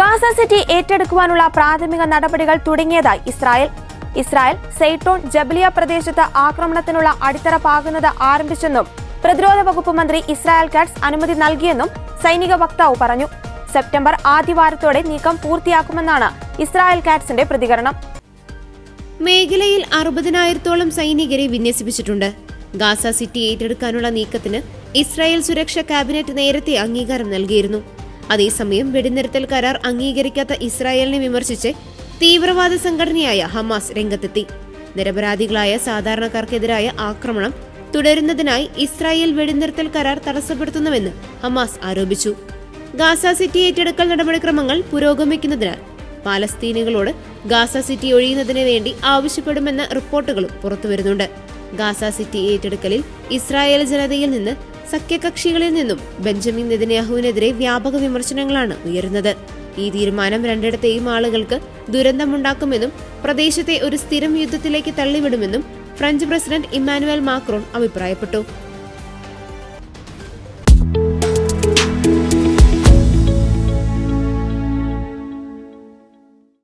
Gaza city ഏറ്റെടുക്കുവാനുള്ള പ്രാഥമിക നടപടികൾ തുടങ്ങിയതായി ഇസ്രായേൽ. ഇസ്രായേൽ സെയ്റ്റോൺ ജബലിയ പ്രദേശത്ത് ആക്രമണത്തിനുള്ള അടിത്തറ പാകുന്നത് ആരംഭിച്ചെന്നും പ്രതിരോധ വകുപ്പ് മന്ത്രി ഇസ്രായേൽ കാറ്റ്സ് അനുമതി നൽകിയെന്നും സൈനിക വക്താവ് പറഞ്ഞു. സെപ്റ്റംബർ ആദ്യവാരത്തോടെ നീക്കം പൂർത്തിയാക്കുമെന്നാണ് ഇസ്രായേൽ കാറ്റ്സിന്റെ പ്രതികരണം. മേഖലയിൽ അറുപതിനായിരത്തോളം സൈനികരെ വിന്യസിപ്പിച്ചിട്ടുണ്ട്. ഗാസ സിറ്റി ഏറ്റെടുക്കാനുള്ള നീക്കത്തിന് ഇസ്രായേൽ സുരക്ഷാ ക്യാബിനറ്റ് നേരത്തെ അംഗീകാരം നൽകിയിരുന്നു. അതേസമയം വെടിനിർത്തൽ കരാർ അംഗീകരിക്കാത്ത ഇസ്രായേലിനെ വിമർശിച്ച് തീവ്രവാദ സംഘടനയായ ഹമാസ് രംഗത്തെത്തി. നിരപരാധികളായ സാധാരണക്കാർക്കെതിരായ ആക്രമണം തുടരുന്നതിനായി ഇസ്രായേൽ വെടിനിർത്തൽ കരാർ തടസ്സപ്പെടുത്തുന്നുവെന്ന് ഹമാസ് ആരോപിച്ചു. ഗാസ സിറ്റി ഏറ്റെടുക്കൽ നടപടിക്രമങ്ങൾ പുരോഗമിക്കുന്നതിനാൽ പാലസ്തീനികളോട് ഗാസ സിറ്റി ഒഴിയുന്നതിന് വേണ്ടി ആവശ്യപ്പെടുമെന്ന റിപ്പോർട്ടുകളും പുറത്തുവരുന്നുണ്ട്. ഗാസ സിറ്റി ഏറ്റെടുക്കലിൽ ഇസ്രായേൽ ജനതയിൽ നിന്ന് സഖ്യകക്ഷികളിൽ നിന്നും ബെഞ്ചമിൻ നെതന്യാഹുവിനെതിരെ വ്യാപക വിമർശനങ്ങളാണ് ഉയരുന്നത്. ഈ തീരുമാനം രണ്ടിടത്തെയും ആളുകൾക്ക് ദുരന്തമുണ്ടാക്കുമെന്നും പ്രദേശത്തെ ഒരു സ്ഥിരം യുദ്ധത്തിലേക്ക് തള്ളിവിടുമെന്നും ഫ്രഞ്ച് പ്രസിഡന്റ് ഇമ്മാനുവൽ മാക്രോൺ അഭിപ്രായപ്പെട്ടു.